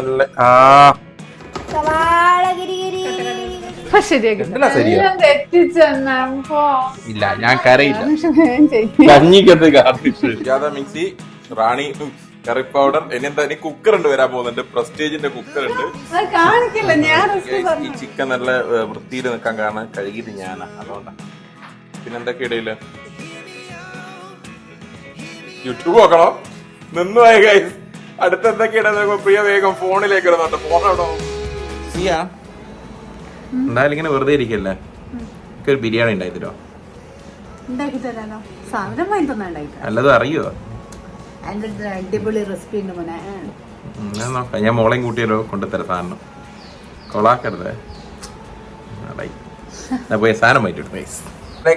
നല്ല ആ? ഇല്ല ഞാൻ കരയില്ല. കഞ്ഞിക്കത്ത് ഗാർണിഷ് മിക്സി റാണി കറി പൗഡർ ഇനി എന്താ ഇനി കുക്കർ ഉണ്ട് വരാൻ പോകുന്നുണ്ട് പ്രസ്റ്റേജിന്റെ കുക്കർ ഉണ്ട്. ഈ ചിക്കൻ നല്ല വൃത്തിയിൽ നിൽക്കാൻ കാരണം കഴുകിയത് ഞാനാ. അതുകൊണ്ടാ. പിന്നെന്തൊക്കെ ഇടയിൽ? യൂട്യൂബ് നോക്കണോ? നിന്നു പോയി. അടുത്ത എന്തൊക്കെ ഇടുന്ന പ്രിയ വേഗം ഫോണിലേക്ക് ഇടുന്നുണ്ട് ഫോൺ എന്തായാലും ഇങ്ങനെ വെറുതെ ഇരിക്കല്ലേ? ഒരു ബിരിയാണി ഉണ്ടായി തരുമോ അറിയോ അടിപൊളി റെസിപ്പി ഉണ്ട് മോനെ. ഞാൻ നോക്കാം. ഞാൻ മോളെയും കൂട്ടിയല്ലോ കൊണ്ടുതരാം സാധനം. കൊളാക്കരുത്. പോയി സാധനം മാറ്റിട്ട് ഗൈസ്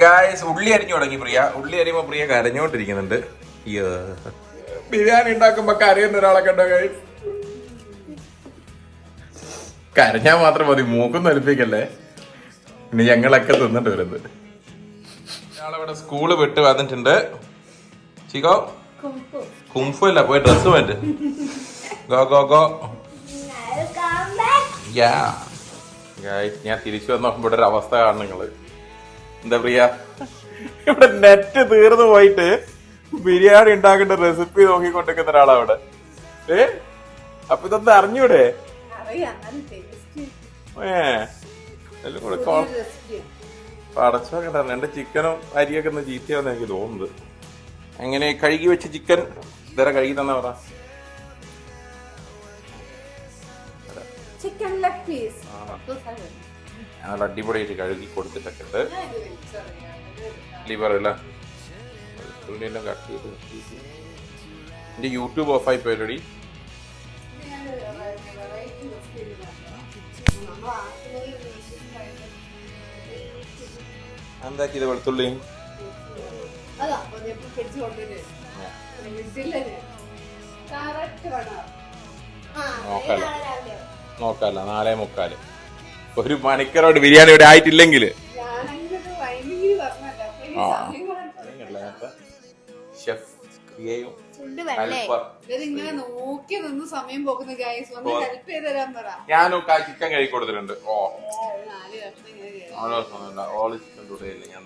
ഗായ്സ് ഉള്ളി അരിഞ്ഞു തുടങ്ങി പ്രിയ. ഉള്ളി അരിയുമ്പോ പ്രിയ കരഞ്ഞോണ്ടിരിക്കുന്നുണ്ട് അയ്യോ. ബിരിയാണി ഉണ്ടാക്കുമ്പോ കരയുന്ന ഒരാളെ കണ്ടോ ഗൈസ് കരഞ്ഞാ മാത്രം മതി മൂക്കും ഒലിപ്പിക്കല്ലേ? ഇനി ഞങ്ങളൊക്കെ തിന്നിട്ട് വരുന്നത്. ഞങ്ങളിവിടെ സ്കൂൾ വിട്ട് വന്നിട്ടുണ്ട്. ചിക്കോ കുംഫു. അല്ല പോയി ഡ്രസ് വേണ്ട ഗോ ഗോ ഗോ. യാ ഞാൻ തിരിച്ചു വന്ന ഇവിടെ ഒരു അവസ്ഥ കാണും നിങ്ങൾ. എന്താ പ്രിയ? ഇവിടെ നെറ്റ് തീർന്നു പോയിട്ട് ബിരിയാണി ഉണ്ടാക്കേണ്ട റെസിപ്പി നോക്കിക്കൊണ്ടിരിക്കുന്ന ഒരാളാ അവിടെ ഏ? അപ്പൊ ഇതൊന്ന് അറിഞ്ഞൂടെ? ഏ. എല്ലാം കൂടെ കോ- പടച്ചോക്കെ ഉണ്ടായിരുന്നു എന്റെ ചിക്കനും അരിയൊക്കെ ഒന്ന് ചീത്തയാന്ന് എനിക്ക് തോന്നുന്നത് എങ്ങനെ കഴുകി വെച്ച ചിക്കൻ ഇതര കഴുകി തന്നെ പറ. ചിക്കൻ ലെഗ് പീസ് നല്ല അടിപൊളിയായിട്ട് കഴുകി കൊടുത്തിട്ടൊക്കെ ഉണ്ട്. ലിവർ അല്ല? ഉള്ളിയെല്ലാം കട്ട് ചെയ്ത്. എന്റെ യൂട്യൂബ് ഓഫായി പോയടി എന്താ ചെയ്ത് വെളുത്തുള്ളി? നോക്കാലോ. നോക്കാല്ല നാലേ മുക്കാൽ. ഒരു മണിക്കറോട് ബിരിയാണി ഇവിടെ ആയിട്ടില്ലെങ്കിൽ ആ. ഫുഡ് നോക്കി നിന്ന് സമയം പോകുന്ന ഗൈസ് ചെയ്ത് തരാൻ പറ. ഞാനും ചിക്കൻ കഴുകി കൊടുത്തിട്ടുണ്ട്. ഓ. ഓൾ ചിക്കൻ തുടയില്ല ഞാൻ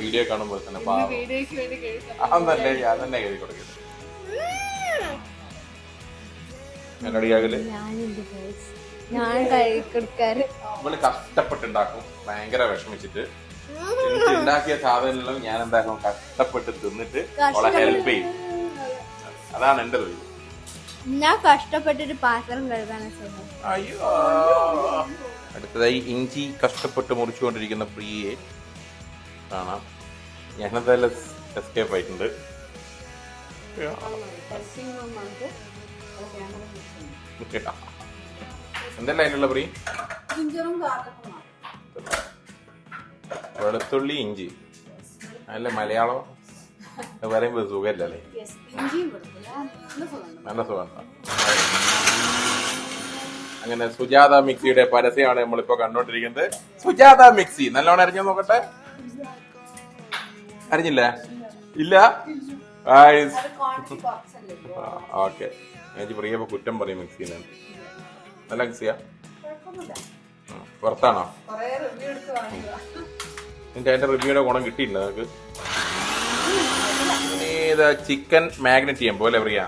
വീഡിയോ കാണുമ്പോൾ തന്നെ അതല്ലേ ഞാൻ തന്നെ കഴുകി കൊടുക്കുന്നത് ഞാൻ കഴിക്കൊടുക്കാറ് ഇവൾ കഷ്ടപ്പെട്ടുണ്ടാക്കും. ഭയങ്കര വിഷമിച്ചിട്ട്. ഉണ്ടാക്കിയ സാധനങ്ങളും ഞാൻ എന്താക്കും കഷ്ടപ്പെട്ട് തിന്നിട്ട് അവളെ ഹെൽപ്പ് ചെയ്യും. അതാണ് എന്റെ തൊഴിൽ ഞാൻ കഷ്ടപ്പെട്ടിട്ട് പാത്രം കഴുകാനാണ് അയ്യോ. അടുത്തതായി ഇഞ്ചി കഷ്ടപ്പെട്ട് മുറിച്ചുകൊണ്ടിരിക്കുന്ന പ്രിയയെ കാണാം. ഞാനെന്തായാലും എസ്കേപ്പ് ആയിട്ടുണ്ട്. എന്തെല്ലാം അതിനുള്ള പ്രിയ? ജിഞ്ചറും ഗാർലിക്കും വെളുത്തുള്ളി ഇഞ്ചി. അല്ല മലയാളം അത് പറയുമ്പോ സുഖമല്ലേ ഇഞ്ചിയും കൊടുക്കില്ല നല്ല സുഖം അങ്ങനെ സുജാത മിക്സിയുടെ പരസ്യമാണ് നമ്മളിപ്പോ കണ്ടോണ്ടിരിക്കുന്നത് സുജാത മിക്സി നല്ലോണം അറിഞ്ഞു നോക്കട്ടെ? അറിഞ്ഞില്ല? ഇല്ല? ഓക്കെ ഞാൻ പ്രിയ കുറ്റം പറയും മിക്സിന്. നല്ല മിക്സിയാ. പുറത്താണോ? വാങ്ങിക്കുക അതിന്റെ റിവ്യൂടെ ഗുണം കിട്ടിയില്ല നമുക്ക് ഇത് ചിക്കൻ മാഗ്നറ്റ് ചെയ്യാൻ പോലെ പ്രിയ?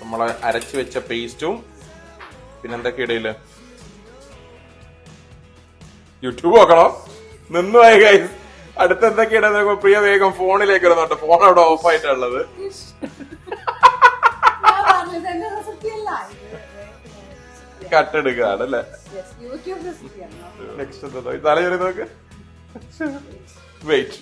നമ്മളെ അരച്ചു വെച്ച പേസ്റ്റും പിന്നെ എന്തൊക്കെ ഇടയിൽ? യൂട്യൂബ് നോക്കണോ? നിന്നു ആയി guys. അടുത്ത എന്തൊക്കെ ഇടുന്ന പ്രിയ വേഗം ഫോണിലേക്ക് ഇടുന്നുണ്ട് ഫോൺ അവിടെ ഓഫ് ആയിട്ടുള്ളത് റെസിപ്പി അല്ല? കട്ടെടുക്കുകയാണ് അല്ലേ നെക്സ്റ്റ് എന്താ? തലചെറി നോക്ക്. വെയിറ്റ്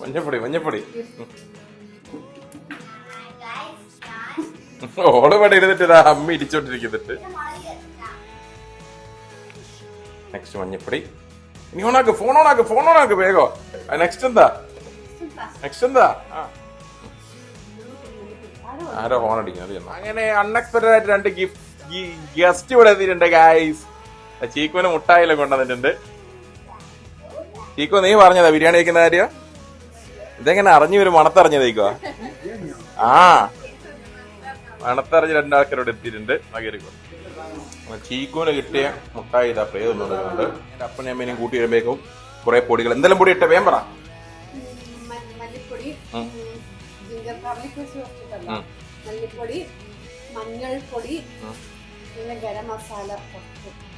മഞ്ഞൾപ്പൊടി മഞ്ഞപ്പൊടി മഞ്ഞപ്പൊടി. ഓൾ ഇവിടെ ഇരുന്നിട്ട് അമ്മ ഇടിച്ചോണ്ടിരിക്കുന്നിട്ട് നെക്സ്റ്റ് മഞ്ഞപ്പൊടി. ഇനി ഓണാക്ക് ഫോൺ ഓണാക്ക് ഫോൺ ഓണാക്ക് വേഗോ. നെക്സ്റ്റ് എന്താ? നെക്സ്റ്റ് എന്താ? ആ. ആരോ ഫോൺ അങ്ങനെ അൺഎക്സ്പെക്ടഡ് ആയിട്ട് രണ്ട് ഗിഫ്റ്റ് ഗസ്റ്റ് ഇവിടെ എത്തിയിട്ടുണ്ട് ഗായ്സ് ചീക്കുവിന് മുട്ടായിലൊക്കെ കൊണ്ടുവന്നിട്ടുണ്ട്. ചീക്കു നീ പറഞ്ഞതാ ബിരിയാണി വെക്കുന്ന കാര്യം? ഇതെങ്ങനെ അറിഞ്ഞു വരും മണത്തറിഞ്ഞതേക്കോ ആ. മണത്തറിഞ്ഞ് രണ്ടാൾക്കാരോട് എത്തിയിട്ടുണ്ട്. ചീക്കുവിന് ചീക്കൂന് കിട്ടിയ മുട്ടായി ഇതാ പ്രേ തന്നുകൊണ്ടിരുന്നുണ്ട് എന്റെ അപ്പനെയും അമ്മേനെയും കൂട്ടി വരുമ്പോഴേക്കും കുറെ പൊടികൾ എന്തെല്ലാം പൊടി ഇട്ട? വേം പറ. മ- മല്ലിപ്പൊടി മല്ലിപ്പൊടി മഞ്ഞൾപ്പൊടി പിന്നെ ഗരം മസാല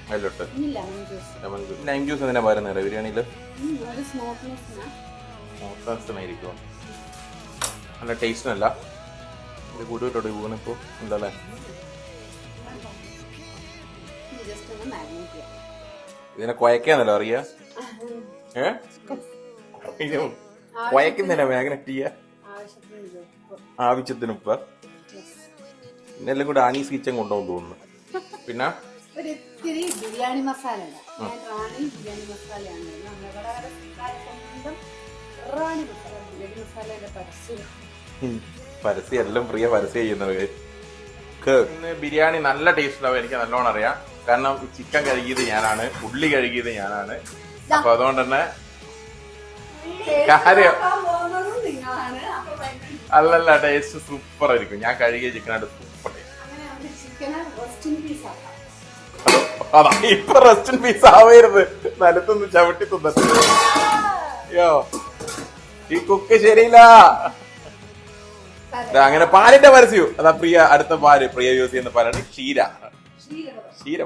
അതിലോട്ട്. ജ്യൂസ് ലൈം എന്തിനാ ബിരിയാണിയിൽ ഇത് ഇതിനെ കുഴക്കാന്നല്ലോ അറിയാ? ഏ? കുഴക്കുന്നില്ല മാഗ്നറ്റ് ചെയ്യാ ആവശ്യത്തിന് ഇത് ഉപ്പ്. പിന്നെ എല്ലാം കൂടെ ആനീസ് കിച്ചൻ കൊണ്ടുപോകും തോന്നുന്നു. പിന്നെ? ബിരിയാണി മസാല റാണി ബിരിയാണി മസാലയാണ്. ഇടുന്നത്. നമ്മുടെ ഇവിടെ സ്വന്തം റാണി മസാല ബിരിയാണി മസാലയുടെ പരസ്യം. പരസ്യം എല്ലാം പ്രിയ പരസ്യം ചെയ്യുന്നത്. ബിരിയാണി നല്ല ടേസ്റ്റ് ഉണ്ടാവും എനിക്ക് നല്ലോണം അറിയാം. കാരണം ചിക്കൻ കഴുകിയത് ഞാനാണ് ഉള്ളി കഴുകിയത് ഞാനാണ്. അപ്പൊ അതുകൊണ്ട് തന്നെ കാര്യം അല്ലല്ല ടേസ്റ്റ് സൂപ്പർ ആയിരിക്കും. ഞാൻ കഴുകിയ ചിക്കനായിട്ട് അതാ ഇപ്പൊ റെസ്റ്റ് പീസ് ആവരുത്. നിലത്തൊന്ന് ചവിട്ടി തിന്നിട്ട്. ഈ കുക്ക് ശരിയില്ല. അങ്ങനെ പാലിന്റെ പരസ്യവും. അതാ പ്രിയ അടുത്ത പാൽ. പ്രിയ യൂസ് ചെയ്യുന്ന പാലാണ് ക്ഷീര. ക്ഷീര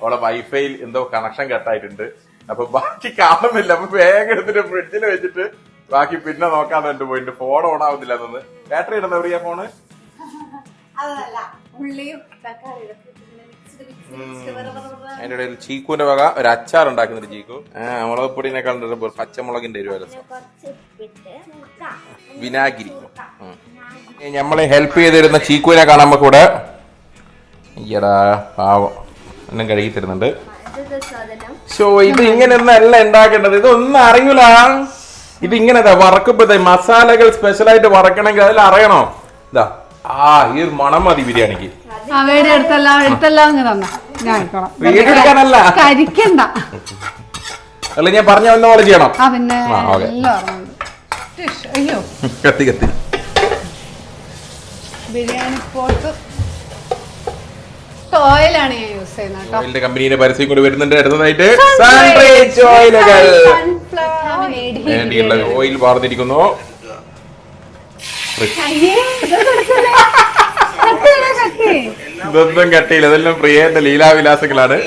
അവളെ വൈഫൈയിൽ എന്തോ കണക്ഷൻ കട്ടായിട്ടുണ്ട് അപ്പൊ ബാക്കി കാണുന്നില്ല. അപ്പൊ വേഗം എടുത്തിട്ട് ഫ്രിഡ്ജിൽ വെച്ചിട്ട് ബാക്കി പിന്നെ നോക്കാതെ എന്റെ പോയിട്ട് ഫോൺ ഓൺ ആവുന്നില്ല എന്നത് ബാറ്ററി ഇടുന്ന പ്രിയ ഫോണ് അതിന്റെ ഇടയിൽ ചീക്കുവിന്റെ വക ഒരു അച്ചാർ ഉണ്ടാക്കുന്നുണ്ട് ചീക്കു. ആ മുളക് പൊടിനെ കണ്ടിട്ട് പച്ചമുളകിന്റെ ഒരു രസം വിനാഗിരി. നമ്മളെ ഹെൽപ്പ് ചെയ്തിരുന്ന ചീക്കുവിനെ കാണാൻ നമുക്ക് ഇവിടെ ഈയടാ പാവം. എന്നും കഴുകി തരുന്നുണ്ട്. ഇത് ഇങ്ങനെ ഷോ ഇത് ഇങ്ങനെയൊന്നും അല്ല ഉണ്ടാക്കേണ്ടത്. ഇതൊന്നും അറിയൂല. ഇത് ഇങ്ങനെ വറക്കുമ്പോ മസാലകൾ സ്പെഷ്യൽ ആയിട്ട് വറക്കണമെങ്കിൽ അതിൽ അറിയണോ? ഇതാ. ആ ഈ ഒരു മണം മതി ബിരിയാണിക്ക്. അങ്ങ് തന്ന. ഞാൻ എടുക്കാനല്ല. കരിക്കണ്ട. അല്ല ഞാൻ പറഞ്ഞ വന്ന പോലെ ചെയ്യണം. ആ പിന്നെ ആ, ഓക്കേ. എല്ലാം അറിഞ്ഞുണ്ട്. ടിഷ്, അയ്യോ. കത്തി കത്തി. ബിരിയാണി പോട്ട് ഓയിലാണ് ഞാൻ യൂസ് ചെയ്യുന്നത് കേട്ടോ. ഓയിലിന്റെ കമ്പനിയുടെ പരസ്യം കൂടി വരുന്നുണ്ട്. അടുത്തതായിട്ട് സൺറൈസ് ഓയിലുകൾ ഓയിൽ വാർന്നിരിക്കുന്നു അയ്യേ, ഇത് കൊടുക്കല്ലേ? കട്ടിയില്ല, കട്ടി. ഇതൊന്നും കട്ടിയില്ല ഇതെല്ലാം പ്രിയന്റെ ലീലാവിലാസങ്ങളാണ്.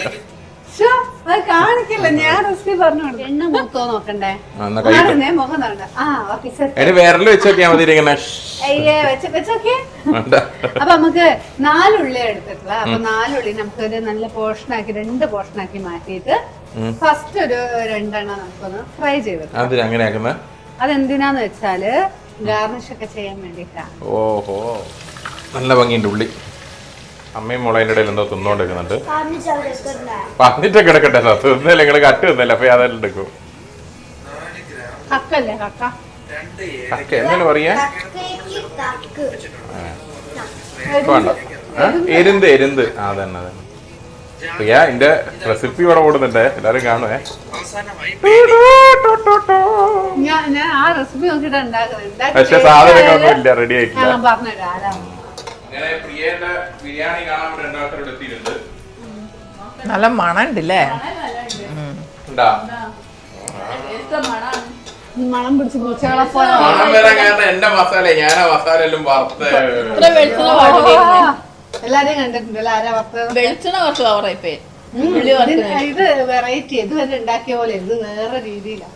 വിരൽ വെച്ച് മതി ഇങ്ങനെ. അപ്പൊ നമുക്ക് നാലുള്ളി എടുത്തിട്ടുള്ള അപ്പൊ നാലുള്ളി നമുക്ക് ഒരു നല്ല പോർഷനാക്കി രണ്ട് പോർഷനാക്കി മാറ്റിയിട്ട് ഫസ്റ്റ് ഒരു രണ്ടെണ്ണം നമുക്കൊന്ന് ഫ്രൈ ആക്കുന്ന അതെന്തിനാന്ന് വെച്ചാൽ ഗാർണിഷ് ഒക്കെ ചെയ്യാൻ ഓഹോ. നല്ല ഭംഗിയുണ്ട് ഉള്ളി. അമ്മയും മുളയുടെ ഇടയിൽ എന്തോ തിന്നോണ്ടിരിക്കുന്നുണ്ട്. പറഞ്ഞിട്ട് കിടക്കട്ടെ സാർ തിന്നല്ലേ നിങ്ങൾ കട്ട് തിന്നല്ലേ അപ്പൊ അതെല്ലാം എടുക്കും. കക്കല്ലേ കക്ക? കക്ക പറയാ. വേണ്ട? എരുന്ത് എരുന്ത്. ആ അതന്നെ അതന്നെ. പ്രിയ എന്റെ റെസിപ്പി ഇവിടെ ഓടുന്നുണ്ട് എല്ലാരും കാണുവേ. ഉണ്ടാക്കുന്നത് പക്ഷെ സാധനങ്ങളൊന്നും ഇല്ല റെഡി ആയിട്ടില്ല. ഞാൻ പറഞ്ഞുതരാം. പ്രിയന്റെ ബിരിയാണി കാണാൻ ഇവിടെ എത്തിയിട്ടുണ്ട്. നല്ല മണുണ്ടല്ലേ ഉണ്ടാ? മണം പിടിച്ച് പൂച്ചകളെ പോലെ മണം വരാൻ കാരണം എന്റെ മസാല ഞാനാ മസാല എല്ലാം വറുത്ത് എല്ലാരെയും കണ്ടിട്ടുണ്ടല്ലോ ആരാ വറുത്തത്? വെളിച്ചെണ്ണ കുറച്ച് ഓവറായി പോയി. ഇതിന് ഇത് വെറൈറ്റി ഇതുവരെ ഉണ്ടാക്കിയ പോലെ ഇത് വേറെ രീതിയിലാണ്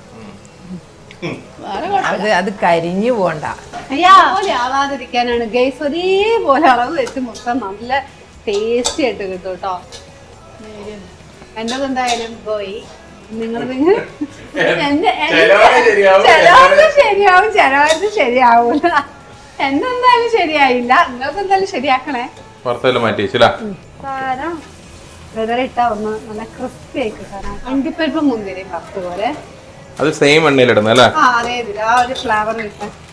അത് അത് കരിഞ്ഞു പോണ്ട. അയ്യാ പോലെ ആവാതിരിക്കാനാണ്. ഗൈസ് ഒരേപോലെ അളവ് വെച്ച് മൊത്തം നല്ല ടേസ്റ്റി ആയിട്ട് കിട്ടും കേട്ടോ. എന്റത് എന്തായാലും പോയി. നിങ്ങൾ ചിലവർക്ക് ശരിയാവും ചിലവർക്ക് ശരിയാവൂല. എന്തെന്തായാലും ശരിയായില്ല. നിങ്ങൾക്ക് എന്തായാലും ശരിയാക്കണേ. പുറത്തെല്ലാം മാറ്റി വെതറിട്ട ഒന്ന് നല്ല ക്രിസ്പി ആയി കിട്ടാനാണ് അണ്ടിപ്പരിപ്പ് മുന്തിരി പത്ത് പോലെ. അത് സെയിം എണ്ണയിലിടുന്ന അല്ലേ?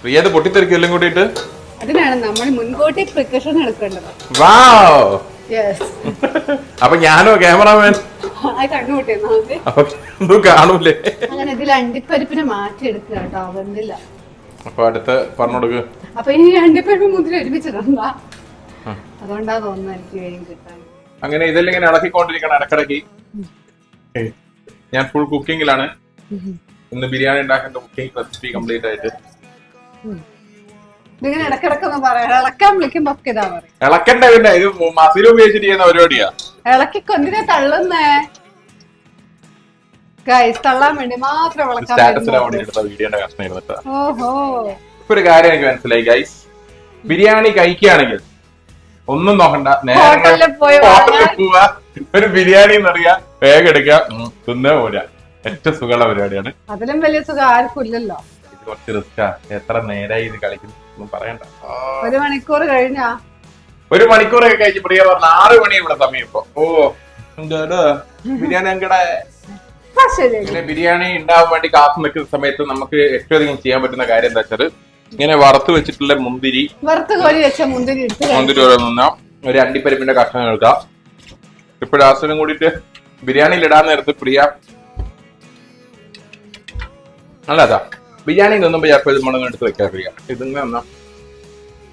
പ്രിയ അത് പൊട്ടിത്തെറിക്കും എല്ലാം കൂട്ടിയിട്ട് അതിനാണ് നമ്മൾ മുൻകൂട്ടി പ്രിക്കോഷൻ എടുക്കേണ്ടത്. വാവ് അപ്പൊ ഞാനോ ക്യാമറാമാൻ അപ്പൊ ഒന്നും കാണൂലേ? അങ്ങനെ ഇതിൽ അണ്ടിപ്പരിപ്പിനെ കേട്ടോ വെന്തില്ല അപ്പൊ അടുത്ത് പറഞ്ഞു അപ്പൊ ഈ അണ്ടിപ്പരിപ്പ് മുതിര ഒരുമിച്ചിടണ്ട അതുകൊണ്ടാ തോന്നുന്നു എനിക്ക് വേഗം കിട്ടാൻ. അങ്ങനെ ഇതെല്ലാം ഇങ്ങനെ ഇളക്കിക്കൊണ്ടിരിക്കണം ഇടക്കിടക്ക്. ഞാൻ ഫുൾ കുക്കിങ്ങിലാണ് ഇന്ന് ബിരിയാണി ഉണ്ടാക്കേണ്ട കുക്കിംഗ് റെസിപ്പി കംപ്ലീറ്റ് ആയിട്ട്. ഇതിങ്ങനെ ഇടക്കിടക്കൊന്നും പറയാം. ഇളക്കാൻ വിളിക്കുമ്പോ ഒക്കെ ഇതാ പറയും. ഇളക്കണ്ട പിന്നെ. ഇത് മസിൽ ഉപയോഗിച്ചിട്ട് ചെയ്യുന്ന പരിപാടിയാ. ഇളക്കി കൊന്തിനെ തള്ളുന്നേ. ഗൈസ് തള്ളാൻ വേണ്ടി മാത്രം ഇളക്കാൻ ഓഹോ. ഇപ്പൊ ഒരു കാര്യം എനിക്ക് മനസ്സിലായി ഗൈസ് ബിരിയാണി കഴിക്കുകയാണെങ്കിൽ ഒന്നും നോക്കണ്ട. നേരെ പോയി ഹോട്ടലിൽ പോവാ. ഒരു ബിരിയാണി എന്നറിയാ വേഗം എടുക്കുക തിന്നേ പോരാ. ഏറ്റവും സുഖമുള്ള പരിപാടിയാണ്. അതിലും വലിയ സുഖം ആർക്കും ഇല്ലല്ലോ ഇത് കുറച്ച് റിസ്ക്കാ. എത്ര നേരായി ഇത് കളിക്കുന്നു ഒന്നും പറയണ്ട. ആ. ഒരു മണിക്കൂർ കഴിഞ്ഞാ? ഒരു മണിക്കൂറൊക്കെ കഴിച്ച് പ്രിയ പറഞ്ഞ ആറ് മണി ഇവിടെ സമയം ഇപ്പൊ ഓ ബിരിയാണി അങ്ങടെ ആ, ശരി. ഇങ്ങനെ ബിരിയാണി ഉണ്ടാവാൻ വേണ്ടി കാത്തു നിൽക്കുന്ന സമയത്ത് നമുക്ക് ഏറ്റവും അധികം ചെയ്യാൻ പറ്റുന്ന കാര്യം എന്താ വെച്ചാൽ ഇങ്ങനെ വറുത്ത് വെച്ചിട്ടുള്ള മുന്തിരി. വറുത്ത് കോരി വെച്ച മുന്തിരി എടുത്ത് കഴി- മുന്തിരി ഓരോ നിന്നാം ഒരു അണ്ടിപ്പരിപ്പിന്റെ കഷ്ണം എടുക്കാം. ഇപ്പോഴും ആസിനും കൂടിയിട്ട് ബിരിയാണിയിൽ ഇടാൻ നേരത്ത് പ്രിയ അല്ലതാ ബിരിയാണി നിന്നുമ്പോ ചിലപ്പോൾ ഇത് മുളക് എടുത്ത് വെക്കാൻ ഇത് ഇതിങ്ങനെ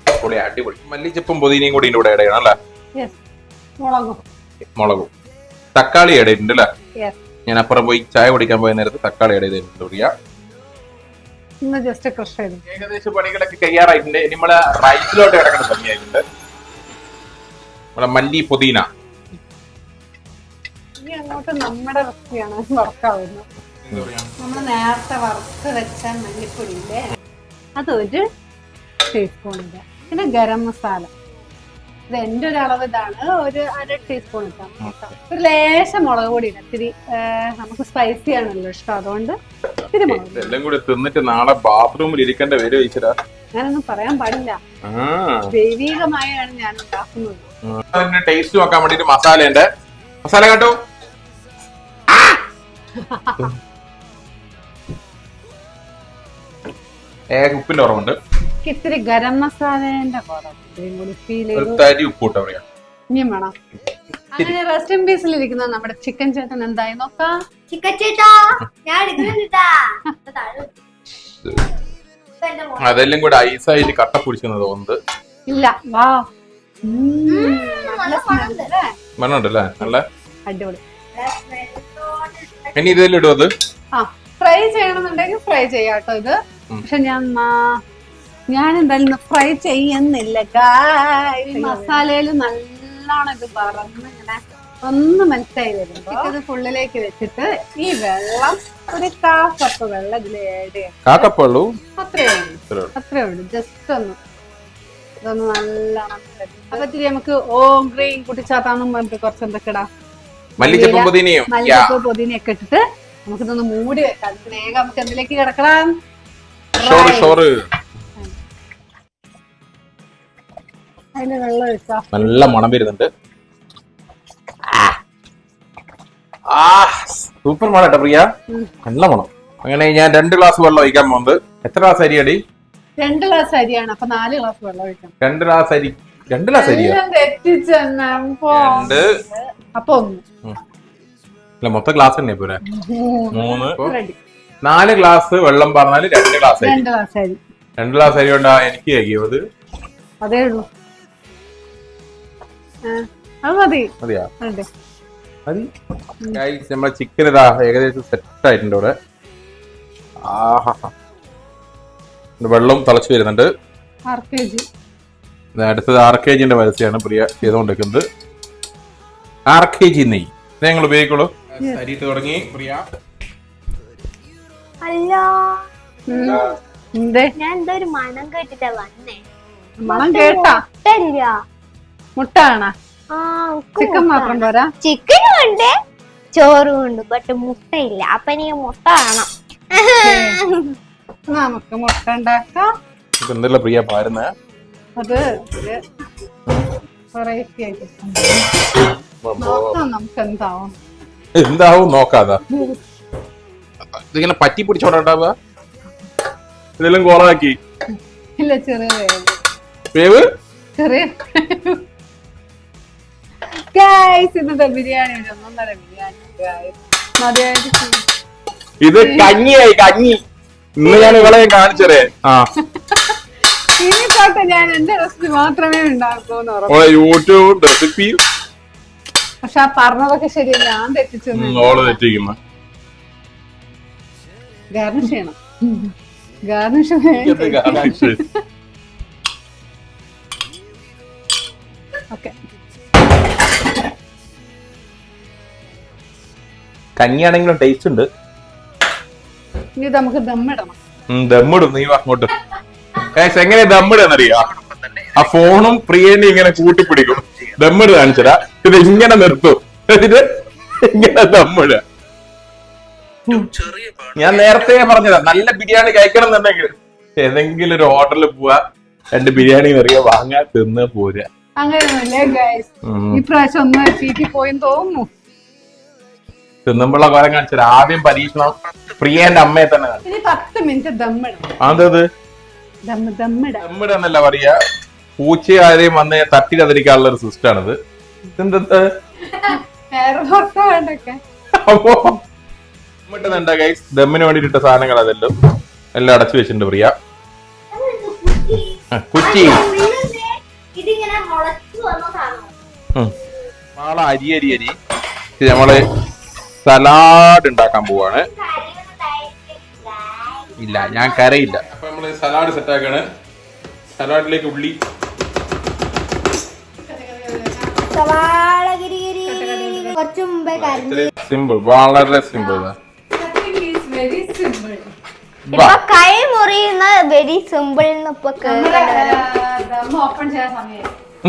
പൊളി അടിപൊളി. മല്ലിച്ചപ്പും പുതിനയും കൂടി ഇതിന്റെ കൂടെ ഇടയണം അല്ലേ? Yes. മുളകും. മുളകും. തക്കാളി ഇടയിട്ടുണ്ട് അല്ലേ? ഞാൻ അപ്പുറം പോയി ചായ കുടിക്കാൻ പോയ നേരത്ത് തക്കാളി ഇടയിട്ടുണ്ട് പ്രിയ. ഇന്ന് ജസ്റ്റ് ക്രഷ് ചെയ്തു. ഏകദേശം പണികളൊക്കെ കയ്യാറായിട്ടുണ്ട് നമ്മൾ റൈസിലോട്ട് കിടക്കുന്ന സമയമായിട്ടുണ്ട് നമ്മളെ മല്ലി പുതിന. ഇനി അങ്ങോട്ട് നമ്മുടെ റെസിപ്പിയാണ് വർക്കാവുന്നത് നമ്മൾ നേരത്തെ വറുത്ത് വെച്ച മല്ലിപ്പൊടി ഇല്ലേ അതൊരു ടീസ്പൂൺ ഇടുക പിന്നെ ഗരം മസാല. ഇത് എന്റെ ഒരു അളവ് ഇതാണ് ഒരു അര ടീസ്പൂൺ ഇട്ടാൽ ഒരു ലേശം മുളക് പൊടി ഇടാം. ഇത്തിരി നമുക്ക് സ്പൈസി ആണല്ലോ ഇഷ്ടം. അതുകൊണ്ട് ഇത്തിരി മുളക്. ഇതെല്ലാം കൂടി തിന്നിട്ട് നാളെ ബാത്റൂമിൽ ഇരിക്കേണ്ട വരും വെച്ചിട്ടാ ഞാനൊന്നും പറയാൻ പാടില്ല. ദൈവീകമായാണ് ഞാൻ ഉണ്ടാക്കുന്നത്. ടേസ്റ്റ് നോക്കാൻ വേണ്ടിട്ട് മസാലേന്റെ മസാല കേട്ടോ. ഉപ്പിന്റെ കുറവുണ്ട് ഇത്തിരി ഗരം മസാലേന്റെ തരി ഉപ്പ് കൂട്ടാ പറയാ ഇനിയും വേണം. അങ്ങനെ റെസ്റ്റ് ഇൻ പീസിൽ ഇരിക്കുന്ന നമ്മുടെ ചിക്കൻ ചേട്ടൻ എന്തായി നോക്കാം? ചിക്കച്ചേട്ടാ ഞാൻ എടുക്കുന്നുണ്ടാ അതെല്ലാം കൂടെ ഐസായിട്ട് കട്ട പൊടിക്കുന്നത് തോന്നുന്നത് ഇല്ല വാ. മണ്ണുണ്ടല്ലേ നല്ല അടിപൊളി. ഇനി ഇതെല്ലാം ഇടുവത് അത്? ആ ഫ്രൈ ചെയ്യണമെന്നുണ്ടെങ്കിൽ ഫ്രൈ ചെയ്യാട്ടോ ഇത്. പക്ഷെ ഞാൻ ഞാൻ എന്തായാലും ഫ്രൈ ചെയ്യുന്നില്ല. മസാലയിൽ മസാലയിൽ നല്ലോണം ഇത് പറന്ന് ഇങ്ങനെ ഒന്ന് മനസ്സിലായി വരുമ്പോ ഇത് ഫുള്ളിലേക്ക് വെച്ചിട്ട് ഈ വെള്ളം ഒരു കാ കപ്പ് വെള്ളം ഇതിൽ ആഡ് ചെയ്യാം കാക്കപ്പള്ളൂ അത്രേ ഉള്ളൂ. അത്രേ ഉള്ളൂ. ജസ്റ്റ് ഒന്ന്. ഇതൊന്ന് നല്ല. അപ്പൊ ഇത്തിരി നമുക്ക് ഓം ഗ്രീൻ കുട്ടിച്ചാത്താന്നും പറഞ്ഞിട്ട് കുറച്ച് എന്തൊക്കെ ഇടാം മല്ലിച്ചപ്പ് പുതിനയും മല്ലിച്ചപ്പ് പൊതിനയൊക്കെ ഇട്ടിട്ട് നമുക്കിതൊന്ന് മൂടി വെക്കാം. അതിന് വേഗം നമുക്ക് എന്തിലേക്ക് കിടക്കണം? ഷോറ് ഷോറ് നല്ല മണം വരുന്നുണ്ട്. ആ. സൂപ്പർ മണം കേട്ടോ പ്രിയ. നല്ല മണം. അങ്ങനെ ഞാൻ രണ്ട് ഗ്ലാസ് വെള്ളം ഒഴിക്കാൻ പോകുന്നത് എത്ര ഗ്ലാസ് അരി അടി? രണ്ട് ഗ്ലാസ് അരിയാണ്. അപ്പൊ നാല് ഗ്ലാസ് വെള്ളം ഒഴിക്കണം. രണ്ട് ഗ്ലാസ് അരി. രണ്ട് ഗ്ലാസ് അരി രണ്ട്. അപ്പൊ ഒന്ന്. അല്ല മൊത്തം ഗ്ലാസ് തന്നെ പോരാ? മൂന്ന്. നാല് ഗ്ലാസ് വെള്ളം പറഞ്ഞാൽ രണ്ട് ഗ്ലാസ് അരി രണ്ട് ഗ്ലാസ് അരി രണ്ട് ഗ്ലാസ് അരി കൊണ്ടാ എനിക്ക് കഴിയുന്നത്? അതേ ഉള്ളൂ. ആ, അത് മതി. മതിയാ? അതെ. മതി. Guys, നമ്മളെ ചിക്കൻ ഇതാ ഏകദേശം സെറ്റ് ആയിട്ടുണ്ട് ഇവിടെ. ആഹാ. വെള്ളം തിളച്ചു വരുന്നുണ്ട്. അടുത്തത് ആർ കെ ജിന്റെ പരസ്യമാണ് പ്രിയ ചെയ്തുകൊണ്ടിരിക്കുന്നത്. ആർ കെ ജി നെയ് ഇത് ഞങ്ങൾ ഉപയോഗിക്കുള്ളൂ തുടങ്ങി പ്രിയ. അല്ല എന്തേ ഞാൻ എന്തോ? ഒരു മണം കേട്ടിട്ടാ വന്നേ. മണം കേട്ടാ? മുട്ടല്ല മുട്ട ആ ചിക്കൻ മാത്രം പോരാ? ചിക്കനും ഉണ്ട് ചോറും ഉണ്ട് ബട്ട് മുട്ടയില്ല. അപ്പൊ നീ മുട്ട വേണം. നമുക്ക് മുട്ട ഉണ്ടാക്കാം. എന്തല്ല പ്രിയ പാരുന്നേ? അത് വെറൈറ്റി ആയിട്ട് നമുക്ക് എന്താവും. എന്താവും നോക്കാതാ. ഇതിങ്ങനെ പറ്റി പിടിച്ചോണ്ടാവുക ഇതെല്ലാം കോളാക്കി ഇല്ല ചെറിയ വേവ്. ചെറിയ ഗൈസ് ഇന്നത്തെ ബിരിയാണി ഒന്നൊന്നര ബിരിയാണി ഗൈസ് മതിയായിട്ട് ചെയ്യ്. ഇത് കഞ്ഞിയായി കഞ്ഞി. ഇന്ന് ഞാൻ ഇവളെ കാണിച്ചേ ആ. ഇനി തൊട്ട് ഞാൻ എന്റെ റെസിപ്പി മാത്രമേ ഓളെ യൂട്യൂബ് റെസിപ്പി പക്ഷെ ആ പറഞ്ഞതൊക്കെ ശരിയല്ല ഞാൻ തെറ്റിച്ചു ഓൾ തെറ്റിക്കുന്ന. ഗാർണിഷ് ചെയ്യണം. ഗാർണിഷ് ഓക്കെ കഞ്ഞിയാണെങ്കിലും ടേസ്റ്റ് ഉണ്ട്. ഇനി ഇത് നമുക്ക് ദമ്മിടണം ദമ്മിടും നീ അങ്ങോട്ട്. എങ്ങനെ ദമ്മിടുന്നറിയാ ആ ഫോണും പ്രിയനെ ഇങ്ങനെ കൂട്ടിപ്പിടിക്കും. ദമ്മിട് കാണിച്ചതാ ഇത് ഇങ്ങനെ നിർത്തും. ഇത് ഇങ്ങനെ ദമ്മിടുക ഞാൻ നേരത്തെ പറഞ്ഞതാ നല്ല ബിരിയാണി കഴിക്കണം എന്നുണ്ടെങ്കിൽ ഏതെങ്കിലും ഒരു ഹോട്ടലിൽ പോവാ രണ്ട് ബിരിയാണി കറിയോ വാങ്ങാ തിന്ന് പോരാ അങ്ങനെയൊന്നുമില്ലേ ഗൈസ് ഉം. ഇപ്രാവശ്യം ഒന്ന് ചീറ്റി പോയെന്ന് തോന്നുന്നു. തിന്നുമ്പോഴുള്ള കോലം കാണിച്ചത് ആദ്യം പരീക്ഷണം പ്രിയന്റെ അമ്മയെ തന്നെ കാണിച്ചു. ഇനി പത്ത് മിനിറ്റ് അതത് ദമ്മ് ദമ്മിട. ദമ്മിടെന്നല്ല പറയാ. പൂച്ച ആരെയും വന്ന് തട്ടിലതിരിക്കാനുള്ള ഒരു സിസ്റ്റാണിത് എന്തെന്ത് അപ്പോ ദമ്മിട്ടുന്നുണ്ട് ഗൈസ് ദമ്മിന് വേണ്ടിയിട്ട സാധനങ്ങൾ അതെല്ലാം എല്ലാം അടച്ചു വെച്ചിട്ടുണ്ട് പ്രിയ. കുറ്റി. നാളെ അരി അരി അരി. നമ്മൾ സലാഡ് ഉണ്ടാക്കാൻ പോവാണ്. ഇല്ല ഞാൻ കരയില്ല. അപ്പൊ നമ്മൾ സലാഡ് സെറ്റ് ആക്കാണ്. സലാഡിലേക്ക് ഉള്ളി. സിമ്പിൾ വളരെ സിമ്പിൾ ഇപ്പൊ കൈ മുറിയുന്ന വെരി സിമ്പിൾ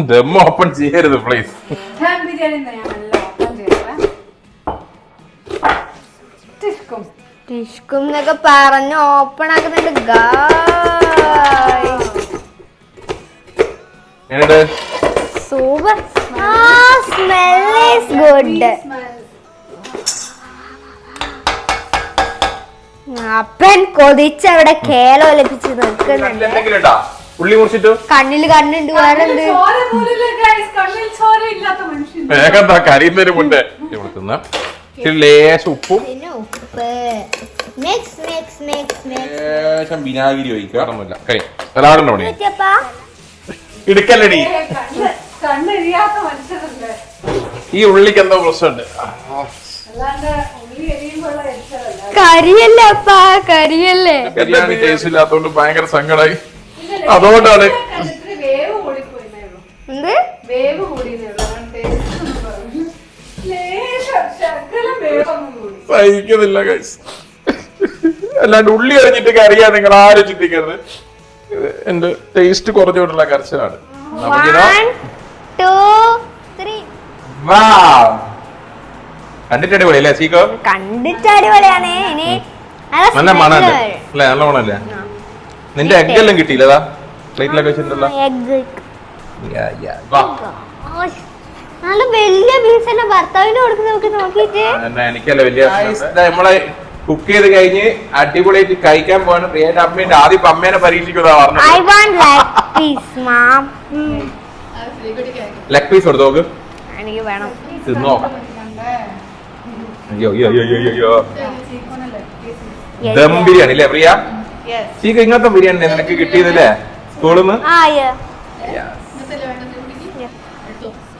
ദം ഓപ്പൺ ചെയ്യരുത് പ്ലീസ്. ടിഷ്കും. എന്നൊക്കെ പറഞ്ഞ് ഓപ്പൺ ആക്കുന്നുണ്ട് സൂപ്പർ. ആ സ്മെൽ ഈസ് ഗുഡ് അപ്പൻ കൊതിച്ചവിടെ കേലോ ലഭിച്ച് നിൽക്കുന്നുണ്ട് ഉള്ളി മുറിച്ചിട്ടു. കണ്ണിൽ കണ്ണുണ്ട് വേറെന്ത് വേഗം കരിയുന്നതിന് മുന്നേ. ഇവിടെ തിന്നാം. ഇച്ചിരി ലേശം ഉപ്പും. ലേശം വിനാഗിരി ഒഴിക്കാറൊന്നുമില്ല കൈ സലാഡിന്റെ പണി വെച്ചപ്പാ ഇടുക്കല്ലടി. ഈ ഉള്ളിക്ക് എന്തോ പ്രശ്നമുണ്ട്. അല്ലാണ്ട് കരിയല്ലേ അപ്പാ കരിയല്ലേ? ബിരിയാണി ടേസ്റ്റ് ഇല്ലാത്തോണ്ട് ഭയങ്കര സങ്കടായി. അതുകൊണ്ടാണ് എന്ത്? വേവ് സഹിക്കുന്നില്ല ഗൈസ് അല്ലാണ്ട് ഉള്ളി അരിഞ്ഞിട്ട് കറിയാ നിങ്ങൾ ആരും ചിന്തിക്കരുത്. എന്റെ ടേസ്റ്റ് കുറഞ്ഞുകൊണ്ടുള്ള കരച്ചിലാണ്. നമുക്കിതാ. Two three Wow. കണ്ടിട്ട് അടിപൊളി അല്ലേ സീക്കോ കണ്ടിട്ട് അടിപൊളിയാണ് ഇനി നല്ല മണല്ലേ അല്ലേ നല്ല മണല്ലേ നിന്റെ എഗ് എല്ലാം കിട്ടിയില്ലതാ പ്ലേറ്റിലൊക്കെ വെച്ചിട്ടുണ്ടല്ലോ. നല്ല വലിയ പീസ് തന്നെ ഭർത്താവിന് കൊടുക്കുന്ന നോക്കി നോക്കിയിട്ട്. എനിക്കല്ല വലിയ ഇതാ നമ്മളെ കുക്ക് ചെയ്ത് കഴിഞ്ഞ് അടിപൊളിയായിട്ട് കഴിക്കാൻ പോവാണ്. പ്രിയന്റെ അമ്മയുടെ ആദ്യം അമ്മേനെ പരീക്ഷിക്കുന്നതാ ഐ പറഞ്ഞത് want like piece ma'am leg piece കൊടുത്തു നോക്ക്. എനിക്ക് വേണം. തിന്നു നോക്കാം. അയ്യോ അയ്യോ അയ്യോ അയ്യോ ദം ബിരിയാണി അല്ലേ പ്രിയ? ചീക്ക ഇങ്ങനത്തെ ബിരിയാണി നിനക്ക് കിട്ടിയതല്ലേ സ്കൂളിൽ.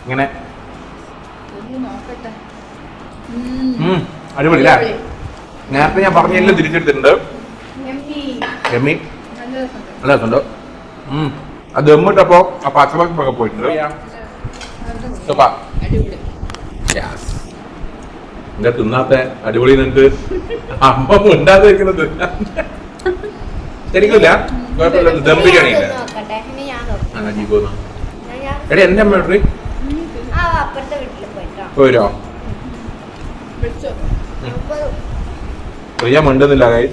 ഇങ്ങനെ. അടിപൊളി. അല്ലേ നേരത്തെ ഞാൻ പറഞ്ഞ എല്ലാം തിരിച്ചെടുത്തിട്ടുണ്ട്. എമ്മി. നല്ല രസമുണ്ട്. അത് എമ്മിട്ടപ്പോ ആ പച്ചവളപ്പൊക്കെ പോയിട്ടുണ്ട്. സൂപ്പർ. Yes. എന്താ തിന്നാത്ത അടിപൊളി നിനക്ക് അമ്മ ഉണ്ടാതെ വെക്കുന്നത് ശരിക്കില്ല കുഴപ്പമില്ല ദം ബിരിയാണി എടി എന്റെ അമ്മ പോയിട്ടോ പോരോ പ്രിയ മിണ്ടുന്നില്ല കൈ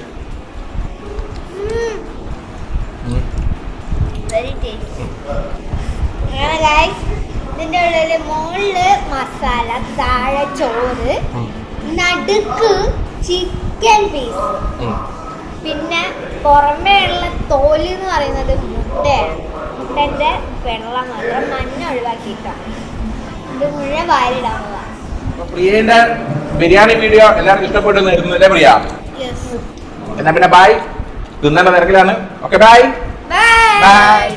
വെരി tasty. അങ്ങനെ ഗൈസ് ഇതിന്റെ ഉള്ളിൽ മുകളിൽ മസാല താഴെ ചോറ് നടുക്ക് ചിക്കൻ പീസ് പിന്നെ പുറമേ ഉള്ള തോൽ എന്ന് പറയുന്നത് മുട്ടയാണ്. മുട്ടന്റെ വെള്ളം മാത്രം മഞ്ഞ ഒഴിവാക്കിയിട്ടാണ്. ഇത് മുഴുവൻ വാരിടാവുക പ്രിയന്റെ ബിരിയാണി വീഡിയോ എല്ലാവർക്കും ഇഷ്ടപ്പെട്ടു അല്ലേ പ്രിയ? എന്നാ പിന്നെ ബായ് തിന്നേണ്ട തിരക്കിലാണ്. Okay bye bye bye